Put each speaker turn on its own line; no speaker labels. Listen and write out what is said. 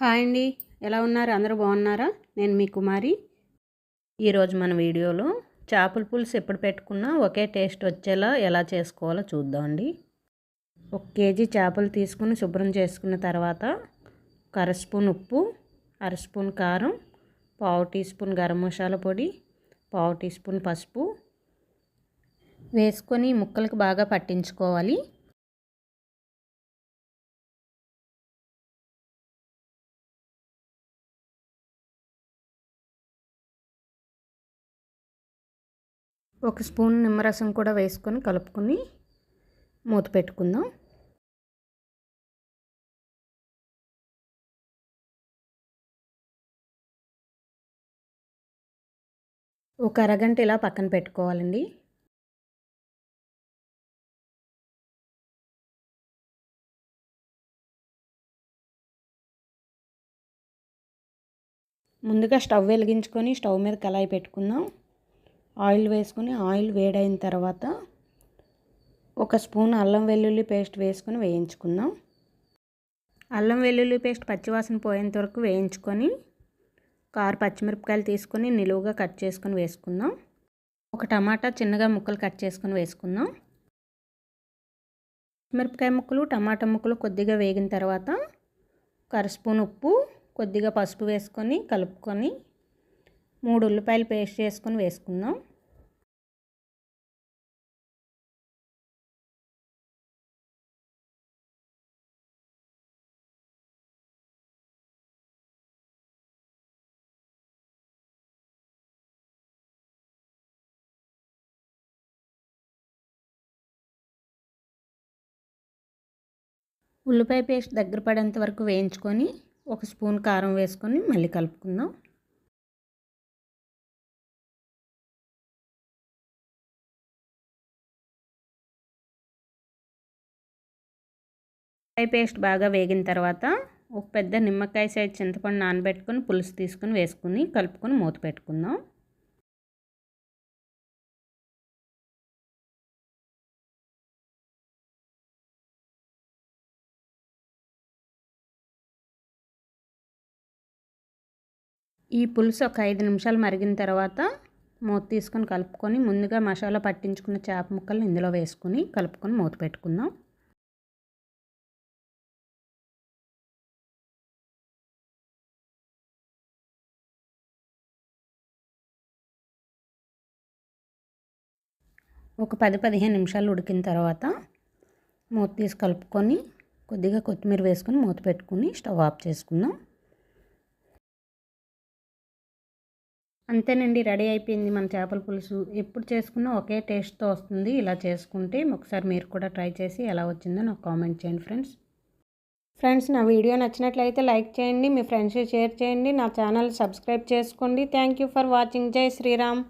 Hi అండి. ఎలా ఉన్నారు? అందరూ బాగున్నారా? నేను మీ కుమారి. ఈరోజు మన వీడియోలో చేపల పులుసు ఎప్పుడు పెట్టుకున్నా ఒకే టేస్ట్ వచ్చేలా ఎలా చేసుకోవాలో చూద్దామండి ఒక కేజీ చేపలు తీసుకుని శుభ్రం చేసుకున్న తర్వాత ఒక అర స్పూన్ ఉప్పు అర స్పూన్ కారం పావు టీ స్పూన్ గరం మసాలా పొడి పావు టీ స్పూన్ పసుపు వేసుకొని ముక్కలకు బాగా పట్టించుకోవాలి. ఒక స్పూన్ నిమ్మరసం కూడా వేసుకొని కలుపుకొని మూత పెట్టుకుందాం. ఒక అరగంట ఇలా పక్కన పెట్టుకోవాలండి. ముందుగా స్టవ్ వెలిగించుకొని స్టవ్ మీద కళాయి పెట్టుకుందాం. ఆయిల్ వేసుకొని ఆయిల్ వేడైన తర్వాత ఒక స్పూన్ అల్లం వెల్లుల్లి పేస్ట్ వేసుకొని వేయించుకుందాం. అల్లం వెల్లుల్లి పేస్ట్ పచ్చివాసన పోయేంత వరకు వేయించుకొని కారు పచ్చిమిరపకాయలు తీసుకొని నిలువుగా కట్ చేసుకొని వేసుకుందాం. ఒక టమాటా చిన్నగా ముక్కలు కట్ చేసుకొని వేసుకుందాం. మిరపకాయ ముక్కలు టమాటా ముక్కలు కొద్దిగా వేగిన తర్వాత ఒక స్పూన్ ఉప్పు కొద్దిగా పసుపు వేసుకొని కలుపుకొని మూడు ఉల్లిపాయలు పేస్ట్ చేసుకొని వేసుకుందాం. ఉల్లిపాయ పేస్ట్ దగ్గర పడేంత వరకు వేయించుకొని ఒక స్పూన్ కారం వేసుకొని మళ్ళీ కలుపుకుందాం. ఉల్లిపాయ పేస్ట్ బాగా వేగిన తర్వాత ఒక పెద్ద నిమ్మకాయ సైజ్ చింతపండు నానబెట్టుకొని పులుసు తీసుకొని వేసుకుని కలుపుకొని మూత పెట్టుకుందాం. ఈ పులుసు ఒక ఐదు నిమిషాలు మరిగిన తర్వాత మూత తీసుకొని కలుపుకొని ముందుగా మసాలా పట్టించుకున్న చేప ముక్కలు ఇందులో వేసుకొని కలుపుకొని మూత పెట్టుకుందాం. ఒక పది పదిహేను నిమిషాలు ఉడికిన తర్వాత మూత తీసి కలుపుకొని కొద్దిగా కొత్తిమీర వేసుకొని మూత పెట్టుకుని స్టవ్ ఆఫ్ చేసుకుందాం. అంతేనండి రెడీ అయిపోయింది మన చేపల పులుసు. ఎప్పుడు చేసుకున్నా ఒకే టేస్ట్తో వస్తుంది. ఇలా చేసుకుంటే ఒకసారి మీరు కూడా ట్రై చేసి ఎలా వచ్చిందో నాకు కామెంట్ చేయండి ఫ్రెండ్స్. ఫ్రెండ్స్ నా వీడియో నచ్చినట్లయితే లైక్ చేయండి మీ ఫ్రెండ్స్ షేర్ చేయండి నా ఛానల్ సబ్స్క్రైబ్ చేసుకోండి. Thank you for watching. జై శ్రీరామ్.